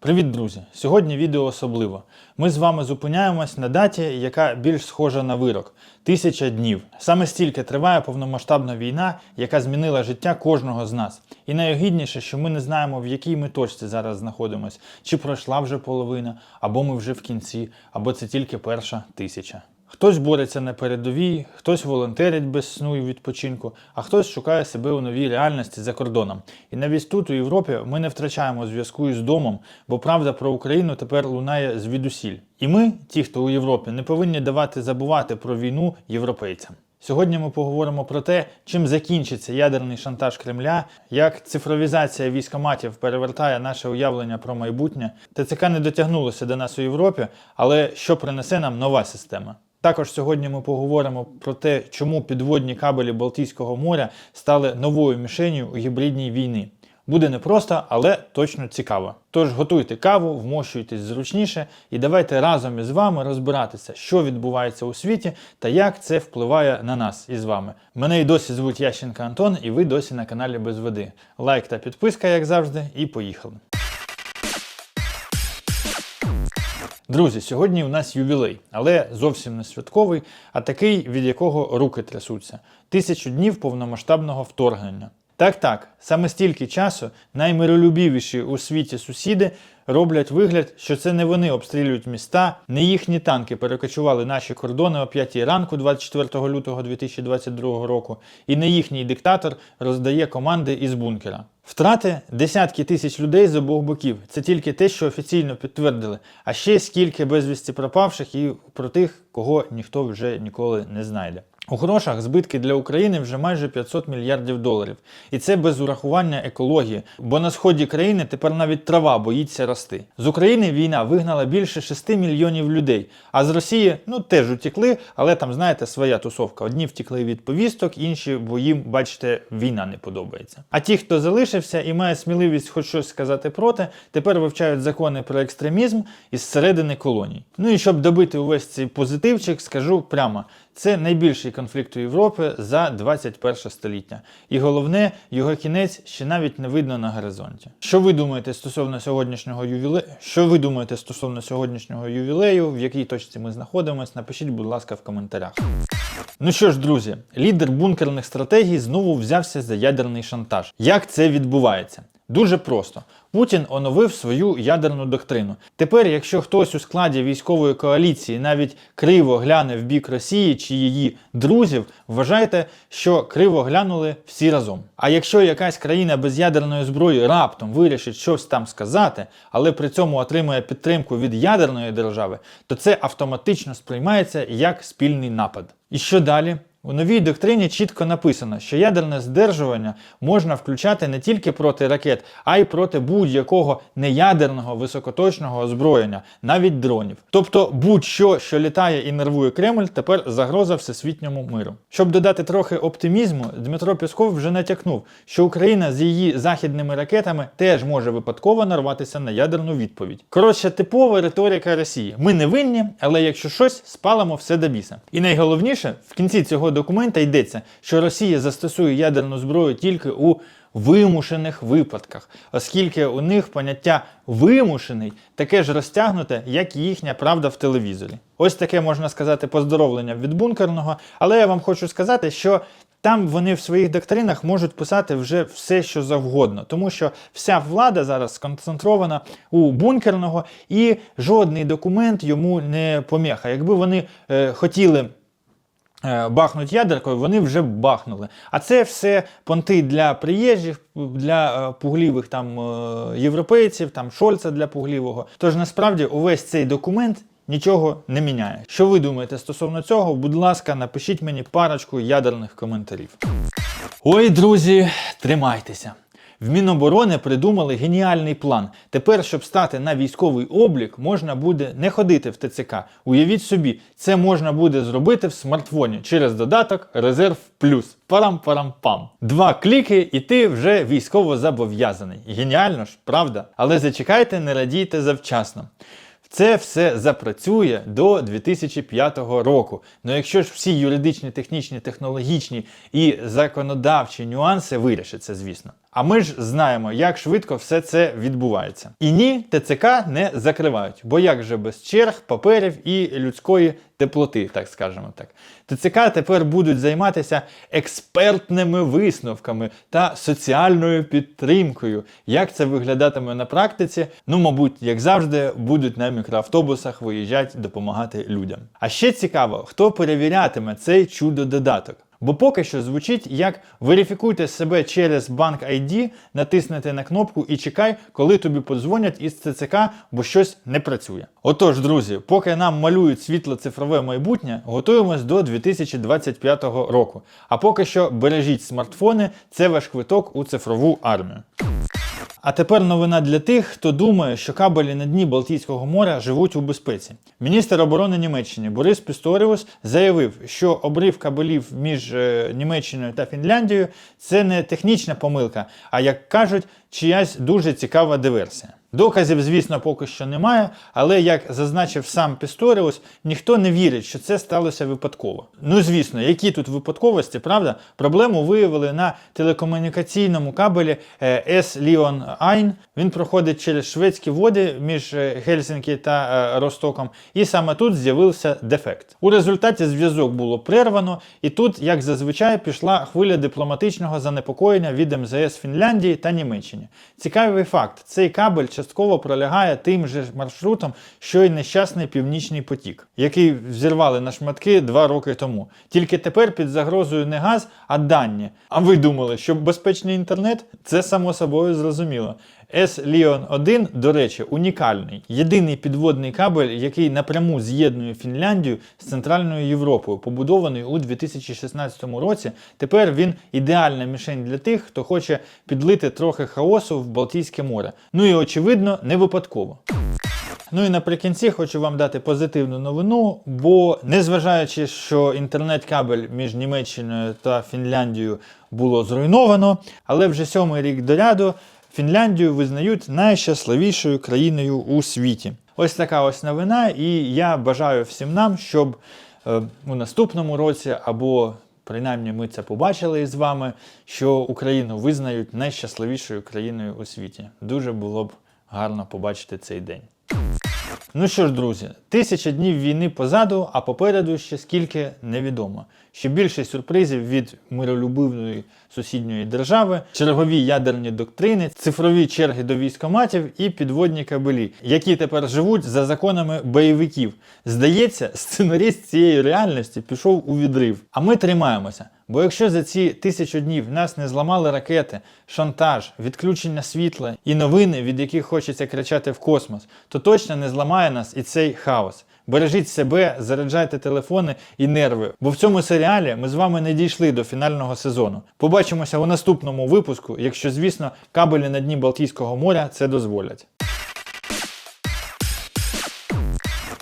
Привіт, друзі! Сьогодні відео особливо. Ми з вами зупиняємось на даті, яка більш схожа на вирок тисяча днів. Саме стільки триває повномасштабна війна, яка змінила життя кожного з нас. І найогідніше, що ми не знаємо, в якій ми точці зараз знаходимось, чи пройшла вже половина, або ми вже в кінці, або це тільки перша тисяча. Хтось бореться на передовій, хтось волонтерить без сну і відпочинку, а хтось шукає себе у новій реальності за кордоном. І навіть тут, у Європі, ми не втрачаємо зв'язку із домом, бо правда про Україну тепер лунає звідусіль. І ми, ті, хто у Європі, не повинні давати забувати про війну європейцям. Сьогодні ми поговоримо про те, чим закінчиться ядерний шантаж Кремля, як цифровізація військоматів перевертає наше уявлення про майбутнє. ТЦК не дотягнулося до нас у Європі, але що принесе нам нова система. Також сьогодні ми поговоримо про те, чому підводні кабелі Балтійського моря стали новою мішенью у гібридній війні. Буде непросто, але точно цікаво. Тож готуйте каву, вмощуйтесь зручніше і давайте разом із вами розбиратися, що відбувається у світі та як це впливає на нас із вами. Мене і досі звуть Ященка Антон, і ви досі на каналі Без Води. Лайк та підписка, як завжди, і поїхали. Друзі, сьогодні у нас ювілей, але зовсім не святковий, а такий, від якого руки трясуться. Тисячу днів повномасштабного вторгнення. Так, так, саме стільки часу наймиролюбівіші у світі сусіди роблять вигляд, що це не вони обстрілюють міста, не їхні танки перекочували наші кордони о 5 ранку 24 лютого 2022 року, і не їхній диктатор роздає команди із бункера. Втрати десятки тисяч людей з обох боків. Це тільки те, що офіційно підтвердили. А ще скільки безвісті пропавших і про тих, кого ніхто вже ніколи не знайде. У грошах збитки для України вже майже 500 мільярдів доларів. І це без урахування екології, бо на сході країни тепер навіть трава боїться рости. З України війна вигнала більше 6 мільйонів людей, а з Росії ну теж утікли, але там, знаєте, своя тусовка. Одні втікли від повісток, інші, бо їм, бачите, війна не подобається. А ті, хто залишився і має сміливість хоч щось сказати проти, тепер вивчають закони про екстремізм із середини колоній. Ну і щоб добити увесь цей позитивчик, скажу прямо. Це найбільший конфлікт у Європі за 21 століття. І головне, його кінець ще навіть не видно на горизонті. Що ви думаєте стосовно сьогоднішнього ювілею? Що ви думаєте стосовно сьогоднішнього ювілею? В якій точці ми знаходимося? Напишіть, будь ласка, в коментарях. Ну що ж, друзі, лідер бункерних стратегій знову взявся за ядерний шантаж. Як це відбувається? Дуже просто. Путін оновив свою ядерну доктрину. Тепер, якщо хтось у складі військової коаліції навіть криво гляне в бік Росії чи її друзів, вважайте, що криво глянули всі разом. А якщо якась країна без ядерної зброї раптом вирішить щось там сказати, але при цьому отримує підтримку від ядерної держави, то це автоматично сприймається як спільний напад. І що далі? У новій доктрині чітко написано, що ядерне здержування можна включати не тільки проти ракет, а й проти будь-якого неядерного високоточного озброєння, навіть дронів. Тобто будь-що, що літає і нервує Кремль, тепер загроза всесвітньому миру. Щоб додати трохи оптимізму, Дмитро Пісков вже натякнув, що Україна з її західними ракетами теж може випадково нарватися на ядерну відповідь. Коротше, типова риторика Росії. Ми не винні, але якщо щось, спалимо все до біса. І найголовніше, в кінці цього документа йдеться, що Росія застосує ядерну зброю тільки у вимушених випадках, оскільки у них поняття вимушений таке ж розтягнуте, як і їхня правда в телевізорі. Ось таке можна сказати поздоровлення від бункерного, але я вам хочу сказати, що. Там вони в своїх доктринах можуть писати вже все, що завгодно, тому що вся влада зараз сконцентрована у бункерного і жодний документ йому не поміха. Якби вони е, хотіли. Е, Бахнуть ядеркою, вони вже бахнули. А це все понти для приїжджих, для е, пуглівих там е, європейців, там Шольца для пуглівого. Тож насправді увесь цей документ нічого не міняє. Що ви думаєте стосовно цього? Будь ласка, напишіть мені парочку ядерних коментарів. Ой, друзі, тримайтеся. В Міноборони придумали геніальний план. Тепер, щоб стати на військовий облік, можна буде не ходити в ТЦК. Уявіть собі, це можна буде зробити в смартфоні через додаток Резерв Плюс. Парам-парам-пам. Два кліки, і ти вже військово зобов'язаний. Геніально ж, правда? Але зачекайте, не радійте завчасно. Це все запрацює до 2005 року. Ну якщо ж всі юридичні, технічні, технологічні і законодавчі нюанси вирішаться, звісно. А ми ж знаємо, як швидко все це відбувається. І ні, ТЦК не закривають, бо як же без черг, паперів і людської теплоти, так скажемо так. ТЦК тепер будуть займатися експертними висновками та соціальною підтримкою. Як це виглядатиме на практиці? Ну, мабуть, як завжди, будуть на мікроавтобусах виїжджати допомагати людям. А ще цікаво, хто перевірятиме цей чудо-додаток. Бо поки що звучить як верифікуйте себе через банк ID, натиснете на кнопку і чекай, коли тобі подзвонять із ЦЦК, бо щось не працює. Отож, друзі, поки нам малюють світло-цифрове майбутнє, готуємось до 2025 року. А поки що бережіть смартфони, це ваш квиток у цифрову армію. А тепер новина для тих, хто думає, що кабелі на дні Балтійського моря живуть у безпеці. Міністр оборони Німеччини Борис Пісторіус заявив, що обрив кабелів між е, Німеччиною та Фінляндією це не технічна помилка, а як кажуть, чиясь дуже цікава диверсія. Доказів, звісно, поки що немає, але як зазначив сам Пісторіус, ніхто не вірить, що це сталося випадково. Ну звісно, які тут випадковості, правда? Проблему виявили на телекомунікаційному кабелі е, S-Lion Ein. Він проходить через шведські води між е, Гельсінкі та е, Ростоком, і саме тут з'явився дефект. У результаті зв'язок було прервано, і тут, як зазвичай, пішла хвиля дипломатичного занепокоєння від МЗС Фінляндії та Німеччини. Цікавий факт: цей кабель частково пролягає тим же маршрутом, що й нещасний північний потік, який взірвали на шматки два роки тому. Тільки тепер під загрозою не газ, а дані. А ви думали, що безпечний інтернет? Це само собою зрозуміло. S-Lion 1, до речі, унікальний. Єдиний підводний кабель, який напряму з'єднує Фінляндію з Центральною Європою, побудований у 2016 році. Тепер він ідеальна мішень для тих, хто хоче підлити трохи хаосу в Балтійське море. Ну і очевидно, не випадково. Ну і наприкінці хочу вам дати позитивну новину, бо незважаючи, що інтернет-кабель між Німеччиною та Фінляндією було зруйновано, але вже сьомий рік до ряду Фінляндію визнають найщасливішою країною у світі. Ось така ось новина, і я бажаю всім нам, щоб е, у наступному році або принаймні ми це побачили із вами, що Україну визнають найщасливішою країною у світі. Дуже було б гарно побачити цей день. Ну що ж, друзі, тисяча днів війни позаду, а попереду ще скільки невідомо. Ще більше сюрпризів від миролюбивної сусідньої держави, чергові ядерні доктрини, цифрові черги до військоматів і підводні кабелі, які тепер живуть за законами бойовиків. Здається, сценаріст цієї реальності пішов у відрив. А ми тримаємося. Бо якщо за ці тисячу днів нас не зламали ракети, шантаж, відключення світла і новини, від яких хочеться кричати в космос, то точно не зламає нас і цей хаос. Бережіть себе, заряджайте телефони і нерви, бо в цьому серіалі ми з вами не дійшли до фінального сезону. Побачимося у наступному випуску, якщо, звісно, кабелі на дні Балтійського моря це дозволять.